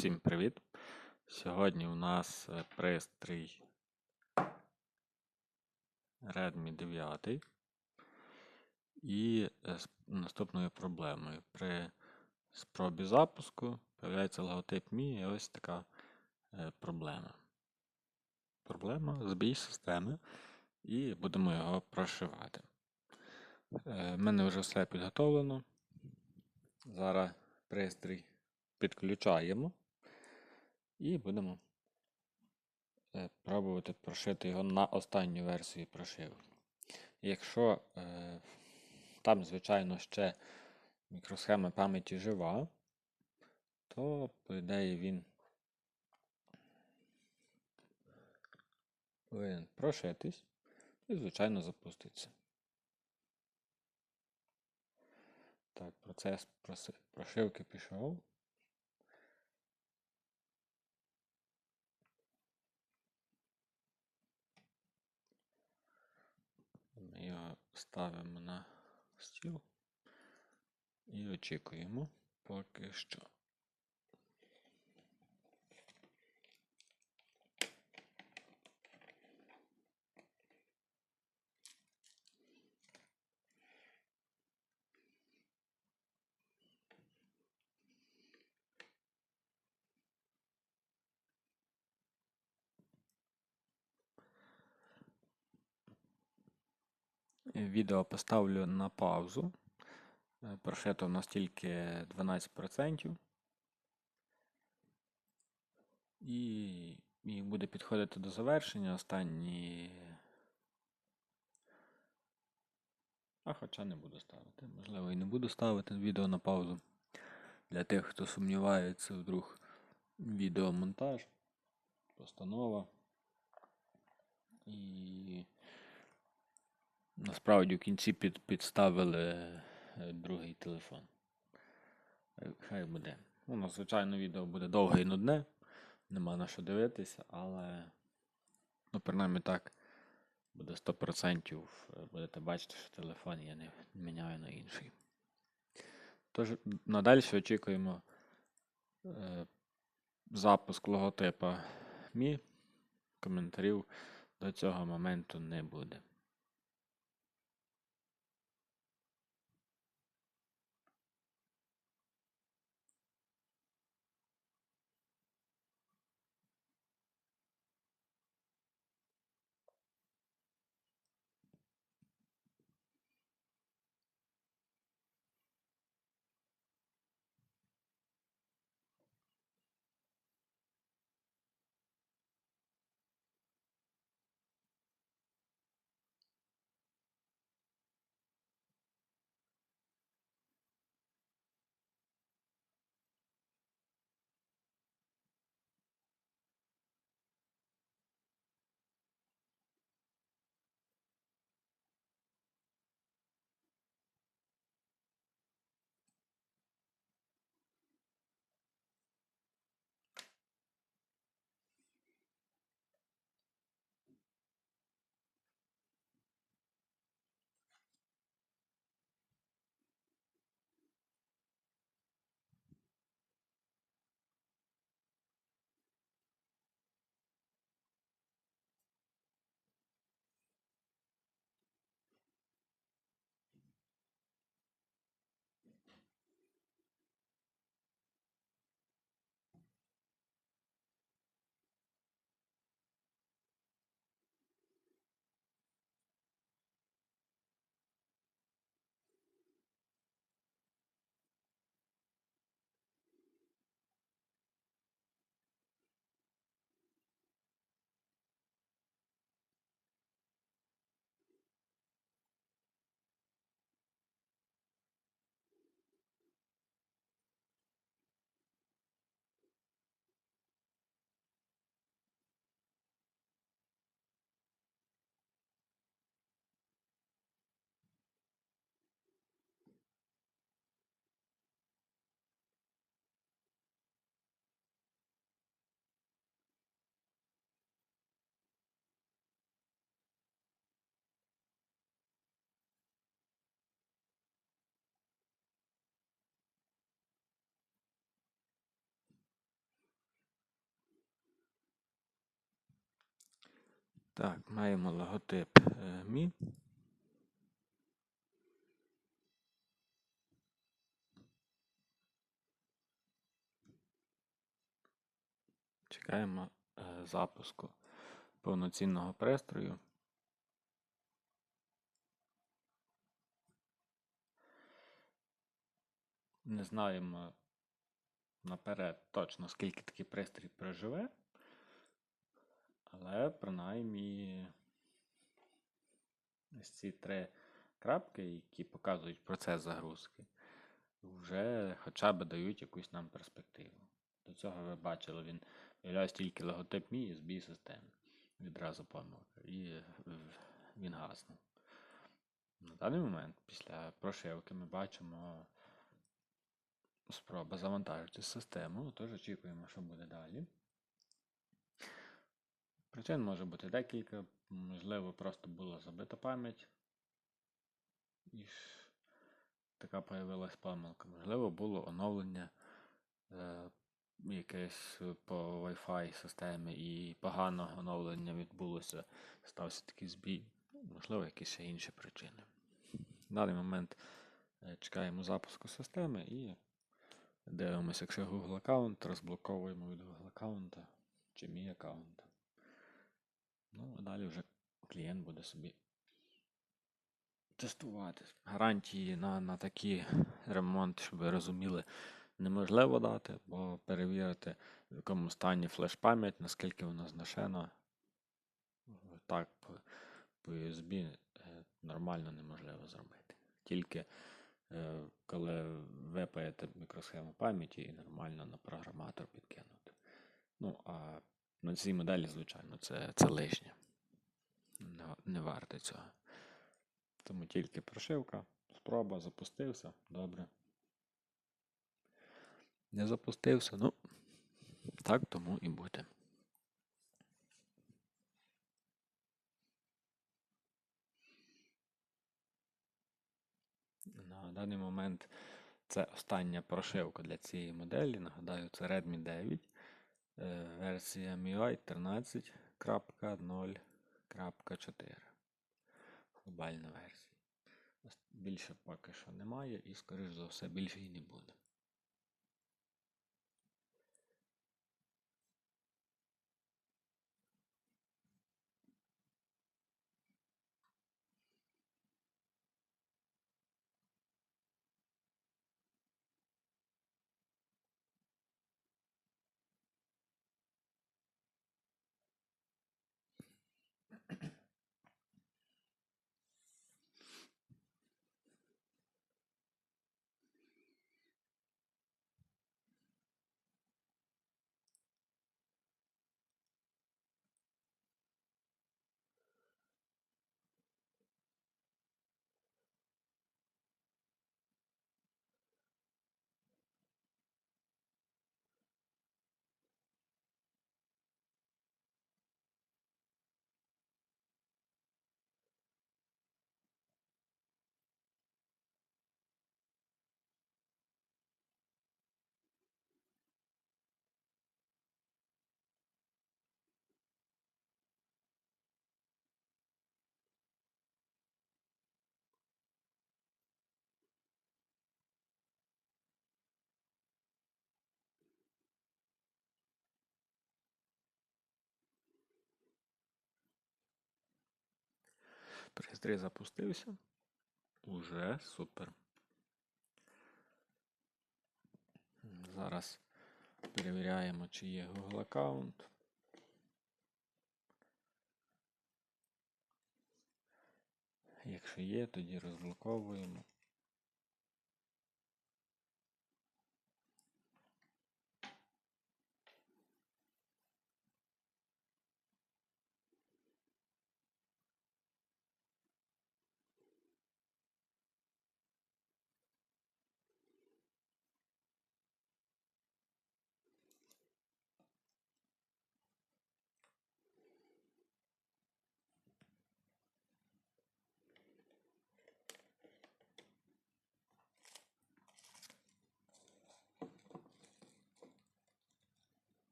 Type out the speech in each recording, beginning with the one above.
Всім привіт! Сьогодні у нас е, пристрій Redmi 9 і е, з наступною проблемою. При спробі запуску з'являється логотип Mi і ось така е, проблема. Проблема збій системи і будемо його прошивати. В мене вже все підготовлено. Зараз пристрій підключаємо. І будемо е, пробувати прошити його на останню версію прошивки. Якщо е, там, звичайно, ще мікросхема пам'яті жива, то, по ідеї, він повинен прошитись і, звичайно, запуститься. Так, процес прошивки пішов. Ми його ставимо на стіл і очікуємо поки що. Відео поставлю на паузу. Прошито у нас тільки 12%. І, і буде підходити до завершення останні. А хоча не буду ставити. Можливо, і не буду ставити відео на паузу. Для тих, хто сумнівається, вдруг відеомонтаж, постанова. І насправді в кінці під, підставили е, другий телефон. Е, Хай буде. Ну, звичайно, відео буде довге і нудне. Нема на що дивитися, але, ну, принаймні так, буде 100% е, будете бачити, що телефон я не міняю на інший. Тож, надалі очікуємо е, запуск логотипа Mi. Коментарів до цього моменту не буде. Так, маємо логотип е, Мі. Чекаємо е, запуску повноцінного пристрою. Не знаємо наперед точно, скільки такий пристрій проживе, але принаймні ось ці три крапки, які показують процес загрузки, вже хоча б дають якусь нам перспективу. До цього ви бачили, він виявляє тільки логотип мій з b системи. Відразу помилка. І е, він гаснув. На даний момент, після прошивки, ми бачимо спроба завантажити систему, тож очікуємо, що буде далі. Причин може бути декілька, можливо, просто була забита пам'ять. І така появилась помилка. Можливо, було оновлення е, якесь по Wi-Fi системі і погане оновлення відбулося, стався такий збій. Можливо, якісь ще інші причини. В даний момент е, чекаємо запуску системи і дивимося, якщо Google аккаунт, розблоковуємо від Google аккаунта чи мій аккаунт. Ну, а далі вже клієнт буде собі тестувати. Гарантії на на такі ремонти, щоб ви розуміли, неможливо дати, бо перевірити, в якому стані флеш-пам'ять, наскільки вона зношена. Так, по, по USB е, нормально неможливо зробити. Тільки е, коли випаєте мікросхему пам'яті і нормально на програматор підкинути. Ну, а на цій моделі, звичайно, це це лишнє. Не, не варто цього. Тому тільки прошивка, спроба, запустився, добре. Не запустився, ну, так тому і буде. На даний момент це остання прошивка для цієї моделі. Нагадаю, це Redmi 9, е, версія MIUI 13.0.4. Глобальна версія. Більше поки що немає і, скоріш за все, більше і не буде. Пристрій запустився. Уже супер. Зараз перевіряємо, чи є Google аккаунт. Якщо є, тоді розблоковуємо.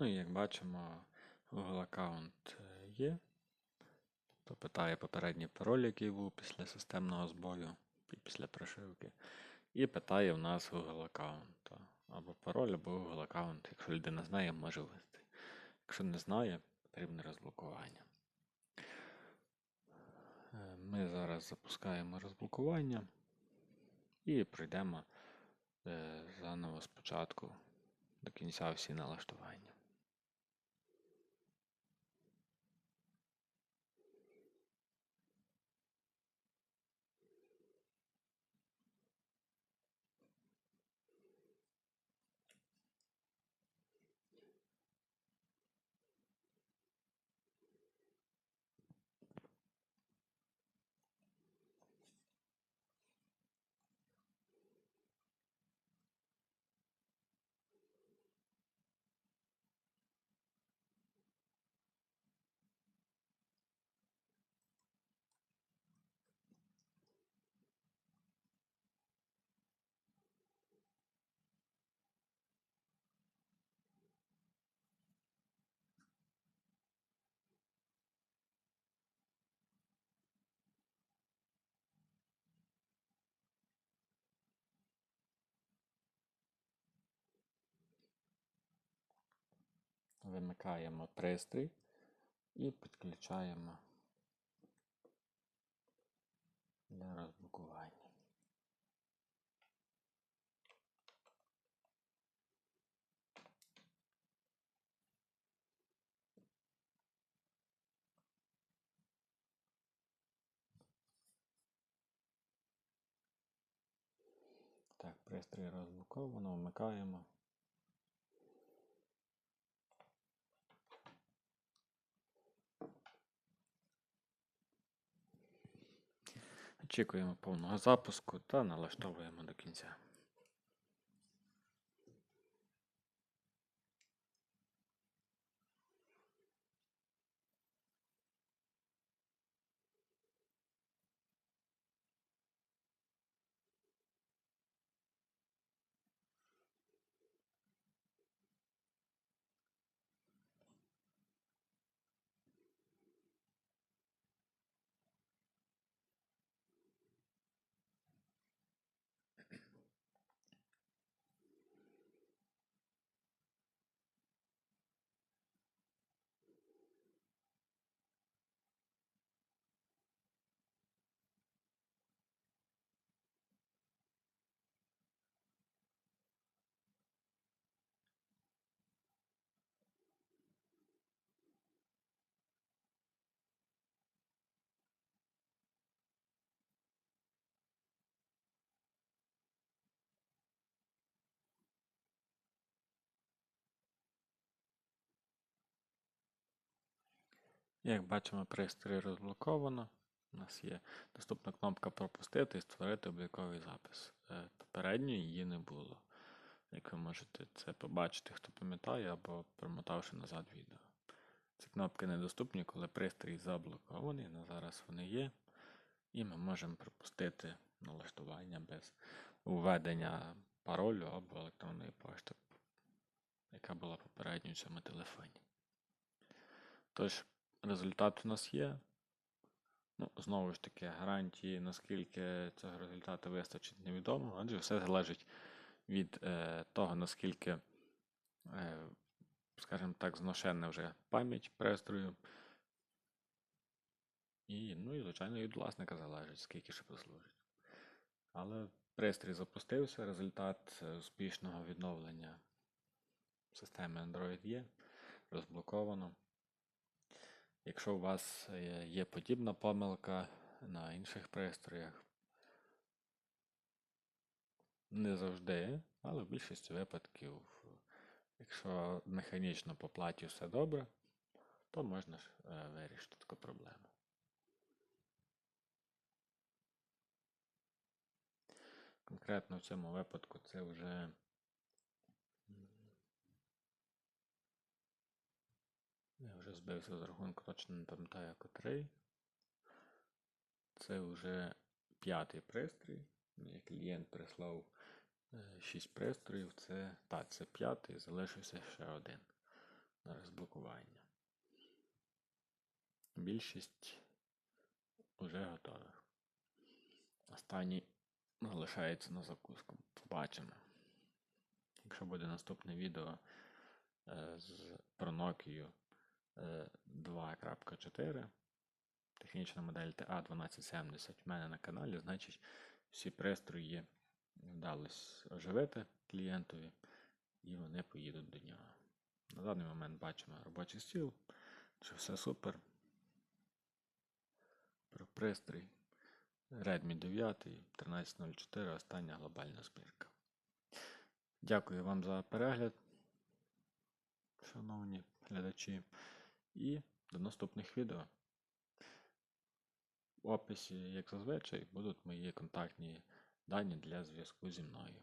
Ну і як бачимо, Google аккаунт е, є. То питає попередній пароль, який був після системного збою і після прошивки. І питає в нас Google аккаунт. Або пароль, або Google аккаунт. Якщо людина знає, може ввести. Якщо не знає, потрібне розблокування. Е, Ми зараз запускаємо розблокування і пройдемо е, заново спочатку до кінця всі налаштування. Вимикаємо пристрій і підключаємо для розблокування. Так, пристрій розблоковано, вмикаємо. Очікуємо повного запуску та налаштовуємо до кінця. Як бачимо, пристрій розблоковано. У нас є доступна кнопка Пропустити і створити обліковий запис. Е, Попередньо її не було. Як ви можете це побачити, хто пам'ятає, або промотавши назад відео. Ці кнопки недоступні, коли пристрій заблокований, на зараз вони є. І ми можемо пропустити налаштування без введення паролю або електронної пошти, яка була попередньо в цьому телефоні. Тож, результат у нас є. Ну, знову ж таки, гарантії, наскільки цього результату вистачить, невідомо, адже все залежить від е, того, наскільки, е, скажімо так, зношенна вже пам'ять пристрою. І, ну і, звичайно, від власника залежить, скільки ще послужить. Але пристрій запустився, результат е, успішного відновлення системи Android є, розблоковано. Якщо у вас е, є подібна помилка на інших пристроях, не завжди, але в більшості випадків, якщо механічно по платі все добре, то можна ж е, вирішити таку проблему. Конкретно в цьому випадку це вже Я вже збився з рахунку, точно не пам'ятаю котрий. Це вже п'ятий пристрій. Мені клієнт прислав 6 пристроїв. Це, так, це п'ятий, залишився ще один. на розблокування. Більшість уже готових. Останній залишається на закуску. Побачимо. Якщо буде наступне відео е, з, про Nokia е, 2.4, технічна модель TA1270 в мене на каналі, значить всі пристрої вдалося оживити клієнтові і вони поїдуть до нього. На даний момент бачимо робочий стіл, що все супер. Про пристрій Redmi 9 1304 остання глобальна збірка. Дякую вам за перегляд, шановні глядачі, і до наступних відео. В описі, як зазвичай, будуть мої контактні дані для зв'язку зі мною.